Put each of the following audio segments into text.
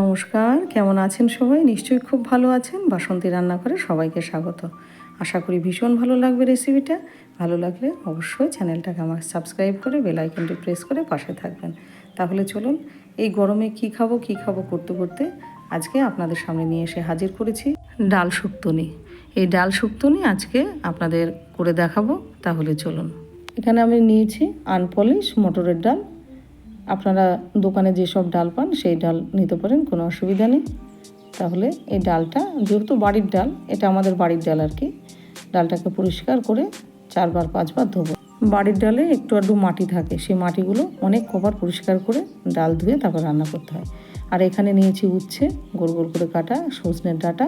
নমস্কার, কেমন আছেন সবাই? নিশ্চয়ই খুব ভালো আছেন। বাসন্তী রান্না করে সবাইকে স্বাগত। আশা করি ভীষণ ভালো লাগবে রেসিপিটা। ভালো লাগলে অবশ্যই চ্যানেলটাকে আমার সাবস্ক্রাইব করে বেল আইকনটি প্রেস করে পাশে থাকবেন। তাহলে চলুন, এই গরমে কি খাব কি খাব করতে করতে আজকে আপনাদের সামনে নিয়ে এসে হাজির করেছি ডাল শুক্তনি। এই ডাল শুক্তনি আজকে আপনাদের করে দেখাবো। তাহলে চলুন। এখানে আমি নিয়েছি আনপলিশ মটরের ডাল। আপনারা দোকানে যেসব ডাল পান, সেই ডাল নিতে পারেন, কোনো অসুবিধা নেই। তাহলে এই ডালটা, যেহেতু বাড়ির ডাল, এটা আমাদের বাড়ির ডাল আর কি, ডালটাকে পরিষ্কার করে চারবার, পাঁচবার ধোবো। বাড়ির ডালে একটু আধটু মাটি থাকে, সেই মাটিগুলো অনেক কবার পরিষ্কার করে ডাল ধুয়ে তারপর রান্না করতে হয়। আর এখানে নিয়েছি উচ্ছে, গোল গোল করে কাটা, সজনের ডাঁটা,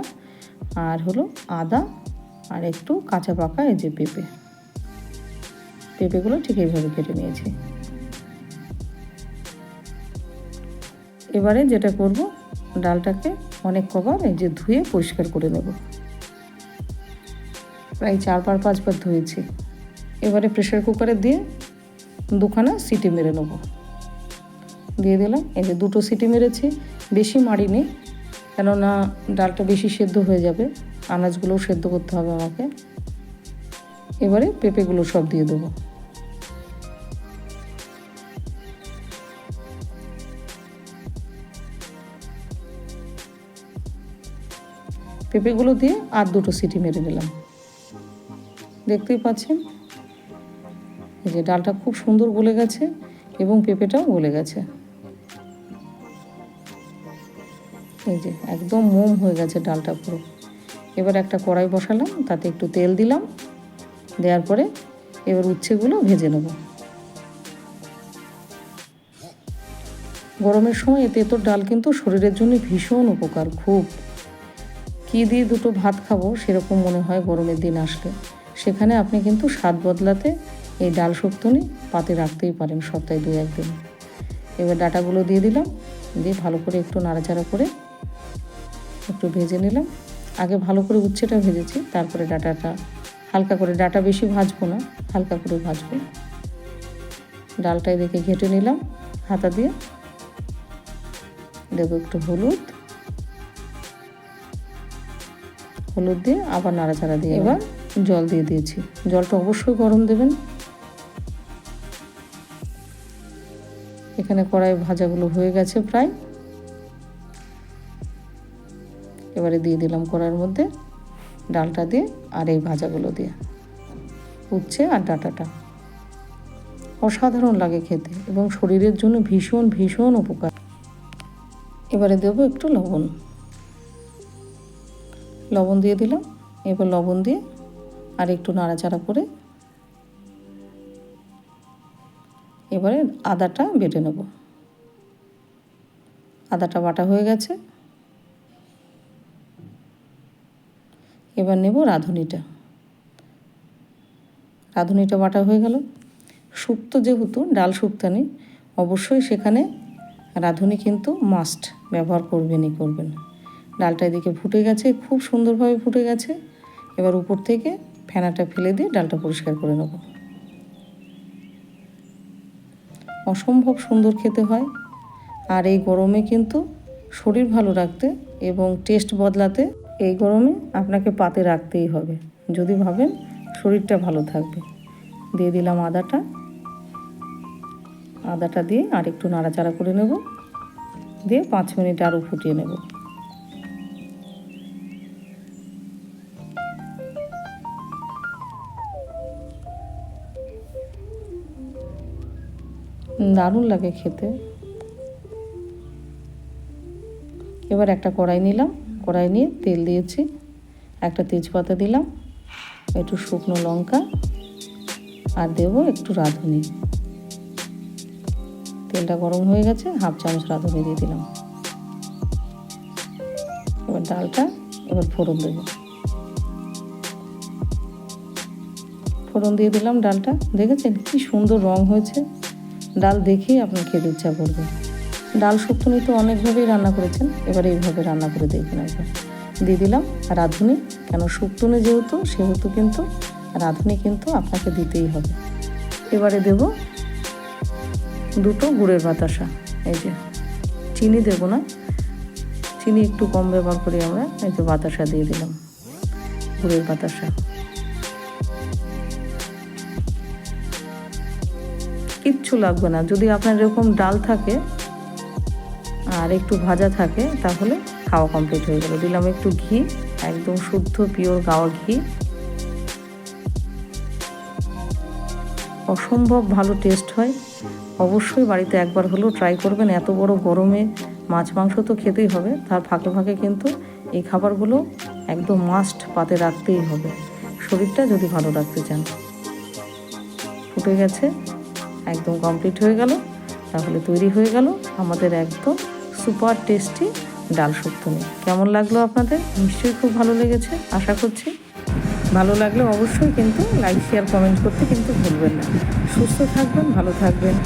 আর হলো আদা, আর একটু কাঁচা পাকা এই যে পেঁপে। পেঁপেগুলো ঠিক এইভাবে কেটে নিয়েছি। এবারে যেটা করব, ডালটাকে অনেক কবার এই যে ধুয়ে পরিষ্কার করে নেব। প্রায় চার চারবার পাঁচবার ধুয়েছি। এবারে প্রেশার কুকারে দিয়ে দুখানা সিটি মেরে নেব। দিয়ে দিলাম, এই যে দুটো সিটি মেরেছি, বেশি মারিনি, কেননা ডালটা বেশি সেদ্ধ হয়ে যাবে, আনাজগুলোও সেদ্ধ করতে হবে আমাকে। এবারে পেঁপেগুলো সব দিয়ে দেবো। পেঁপেগুলো দিয়ে আর দুটো সিটি মেরে নিলাম। দেখতেই পাচ্ছেন? এই যে ডালটা খুব সুন্দর গলে গেছে এবং পেঁপেটাও গলে গেছে। এই যে একদম মোম হয়ে গেছে ডালটা পুরো। এবার একটা কড়াই বসালাম, তাতে একটু তেল দিলাম। দেওয়ার পরে এবার উচ্ছেগুলো ভেজে নেব। গরমের সময় এ তেঁতোর ডাল কিন্তু শরীরের জন্য ভীষণ উপকার, খুব। কী দিয়ে দুটো ভাত খাব সেরকম মনে হয় গরমের দিন আসলে। সেখানে আপনি কিন্তু স্বাদ বদলাতে এই ডাল শুক্তনি পাতে রাখতেই পারেন সপ্তাহে দু একদিন। এবার ডাটাগুলো দিয়ে দিলাম, দিয়ে ভালো করে একটু নাড়াচাড়া করে একটু ভেজে নিলাম। আগে ভালো করে উচ্ছেটা ভেজেছি, তারপরে ডাটাটা, হালকা করে ডাটা বেশি ভাজবো না, হালকা করে ভাজবো। ডালটাই দেখে ঘেটে নিলাম, হাতা দিয়ে। দেবো একটু হলুদ হলুদ দিয়ে আবার নাড়াচাড়া দিয়ে এবার জল দিয়ে দিয়েছি। জলটা অবশ্যই গরম দেবেন। এখানে কড়াই ভাজাগুলো হয়ে গেছে প্রায়। এবারে দিয়ে দিলাম কড়াইয়ের মধ্যে ডালটা দিয়ে আর এই ভাজাগুলো দিয়ে। উচ্ছে আর ডাটাটা। অসাধারণ লাগে খেতে এবং শরীরের জন্য ভীষণ ভীষণ উপকার। এবারে দেবো একটু লবণ। লবণ দিয়ে দিলাম। এবার লবণ দিয়ে আর একটু নাড়াচাড়া করে এবারে আদাটা বেটে নেব। আদাটা বাটা হয়ে গেছে। এবার নেব রাঁধুনিটা। রাঁধুনিটা বাটা হয়ে গেল। শুক্তো যেহেতু, ডাল শুক্তানি অবশ্যই সেখানে রাঁধুনি কিন্তু মাস্ট ব্যবহার করবেনই করবেন। ডালটা এদিকে ফুটে গেছে, খুব সুন্দরভাবে ফুটে গেছে। এবার উপর থেকে ফেনাটা ফেলে দিয়ে ডালটা পরিষ্কার করে নেব। অসম্ভব সুন্দর খেতে হয়। আর এই গরমে কিন্তু শরীর ভালো রাখতে এবং টেস্ট বদলাতে এই গরমে আপনাকে পাতে রাখতেই হবে। যদি ভাবেন শরীরটা ভালো থাকবে। দিয়ে দিলাম আদাটা। আদাটা দিয়ে আর একটু নাড়াচাড়া করে নেব। দিয়ে পাঁচ মিনিট আরও ফুটিয়ে নেব। দারুণ লাগে খেতে। এবার একটা কড়াই নিলাম, কড়াই নিয়ে তেল দিয়েছি, একটা তেজপাতা দিলাম, একটু শুকনো লঙ্কা, আর দেব একটু রাঁধুনি। তেলটা গরম হয়ে গেছে, হাফ চামচ রাঁধুনি দিয়ে দিলাম। এবার ডালটা এবার ফোড়ন দেবো। ফোড়ন দিয়ে দিলাম ডালটা, দেখেছেন কি সুন্দর রং হয়েছে? ডাল দেখেই আপনার খেতে ইচ্ছা করবে। ডাল শুক্তনি তো অনেকভাবেই রান্না করেছেন, এবার এইভাবে রান্না করে দেখবেন একবার। দিয়ে দিলাম রাঁধুনি, কেন শুক্তনি যেহেতু, সেহেতু কিন্তু রাঁধুনি কিন্তু আপনাকে দিতেই হবে। এবারে দেব দুটো গুড়ের বাতাসা এই যে চিনি দেব না, চিনি একটু কম ব্যবহার করি আমরা, এই যে বাতাসা দিয়ে দিলাম, গুড়ের বাতাসা কিচ্ছু লাগবে না। যদি আপনার এরকম ডাল থাকে আর একটু ভাজা থাকে, তাহলে খাওয়া কমপ্লিট হয়ে গেল দিলাম একটু ঘি, একদম শুদ্ধ পিওর গাওয়া ঘি। অসম্ভব ভালো টেস্ট হয়। অবশ্যই বাড়িতে একবার হলেও ট্রাই করবেন। এত বড় গরমে মাছ, মাংস তো খেতেই হবে। তার ফাঁকে ফাঁকে কিন্তু এই খাবারগুলো একদম মাস্ট পাতে রাখতেই হবে। শরীরটা যদি ভালো রাখতে চান। ফুটে গেছে। একদম কমপ্লিট হয়ে গেল। তাহলে তৈরি হয়ে গেল আমাদের একদম সুপার টেস্টি ডাল শুক্তনি কেমন লাগল আপনাদের? নিশ্চয়ই খুব ভালো লেগেছে, আশা করছি। ভালো লাগলে অবশ্যই কিন্তু লাইক শেয়ার কমেন্ট করতে কিন্তু ভুলবেন না। সুস্থ থাকবেন, ভালো থাকবেন।